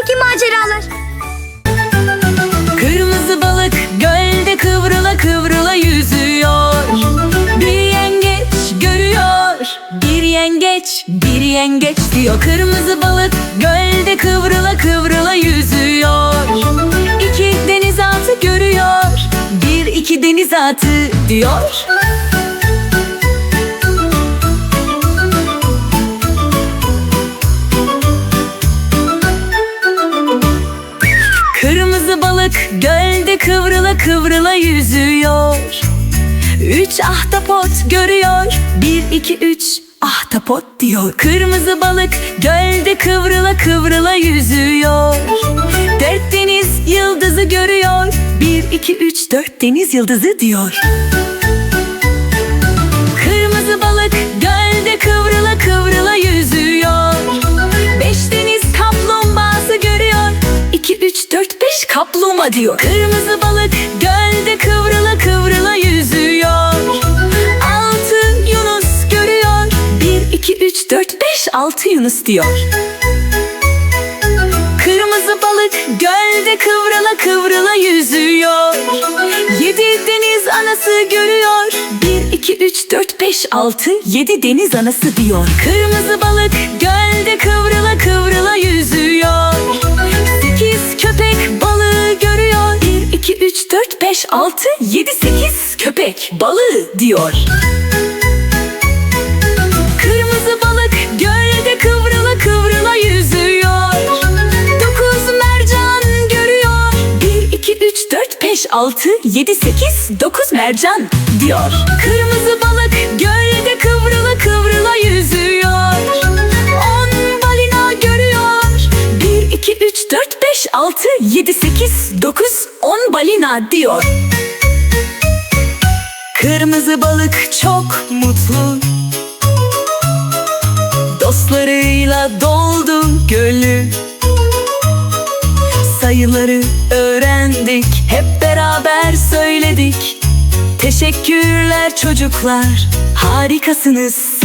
renkli maceralar. Kırmızı balık gölde kıvrıla kıvrıla yüzüyor. Bir yengeç görüyor Bir yengeç, bir yengeç diyor. Kırmızı balık gölde kıvrıla kıvrıla yüzüyor. İki denizaltı görüyor Bir iki denizaltı diyor Kırmızı balık gölde kıvrıla kıvrıla yüzüyor. Üç ahtapot görüyor. Bir iki üç ahtapot diyor. Kırmızı balık gölde kıvrıla kıvrıla yüzüyor. Dört deniz yıldızı görüyor. Bir iki üç dört deniz yıldızı diyor. Kırmızı balık kaplumbağa diyor. Kırmızı balık gölde kıvrıla kıvrıla yüzüyor. Altı Yunus görüyor. Bir, iki, üç, dört, beş, altı Yunus diyor. Kırmızı balık gölde kıvrıla kıvrıla yüzüyor. Yedi deniz anası görüyor. Bir, iki, üç, dört, beş, altı, yedi deniz anası diyor. Kırmızı balık gölde altı, yedi, sekiz köpek balığı diyor. Kırmızı balık gölde kıvrıla kıvrıla yüzüyor. Dokuz mercan görüyor. Bir, iki, üç, dört, beş, altı, yedi, sekiz, dokuz mercan diyor. Kırmızı balık gölde kıvrıla kıvrıla yüzüyor. On balina görüyor. Bir, iki, üç, dört, beş, altı, yedi, sekiz, dokuz, on balina diyor. Kırmızı balık çok mutlu. Dostlarıyla doldu gölü. Sayıları öğrendik Hep beraber söyledik. Teşekkürler çocuklar Harikasınız